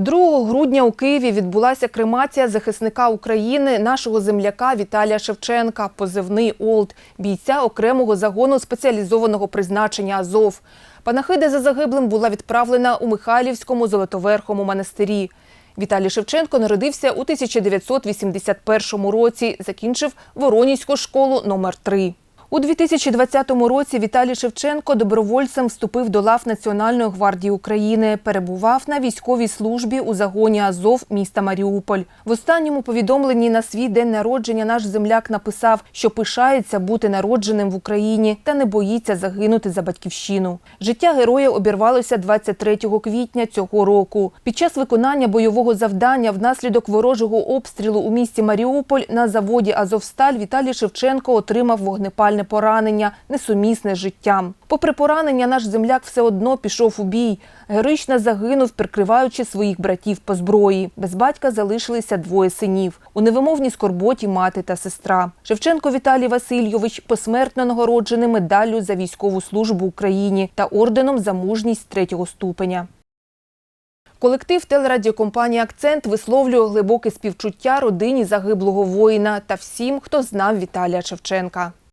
2 грудня у Києві відбулася кремація захисника України, нашого земляка Віталія Шевченка, позивний Олд, бійця окремого загону спеціалізованого призначення Азов. Панахида за загиблим була відправлена у Михайлівському Золотоверхому монастирі. Віталій Шевченко народився у 1981 році, закінчив Воронізьку школу номер 3 у 2020 році Віталій Шевченко добровольцем вступив до лав Національної гвардії України. Перебував на військовій службі у загоні Азов міста Маріуполь. В останньому повідомленні на свій день народження наш земляк написав, що пишається бути народженим в Україні та не боїться загинути за батьківщину. Життя героя обірвалося 23 квітня цього року. Під час виконання бойового завдання внаслідок ворожого обстрілу у місті Маріуполь на заводі Азовсталь Віталій Шевченко отримав вогнепальне поранення, несумісне з життям. Попри поранення, наш земляк все одно пішов у бій. Героїчно загинув, прикриваючи своїх братів по зброї. Без батька залишилися двоє синів. У невимовній скорботі мати та сестра. Шевченко Віталій Васильйович посмертно нагороджений медаллю за військову службу Україні та орденом за мужність третього ступеня. Колектив телерадіокомпанії Акцент висловлює глибоке співчуття родині загиблого воїна та всім, хто знав Віталія Шевченка.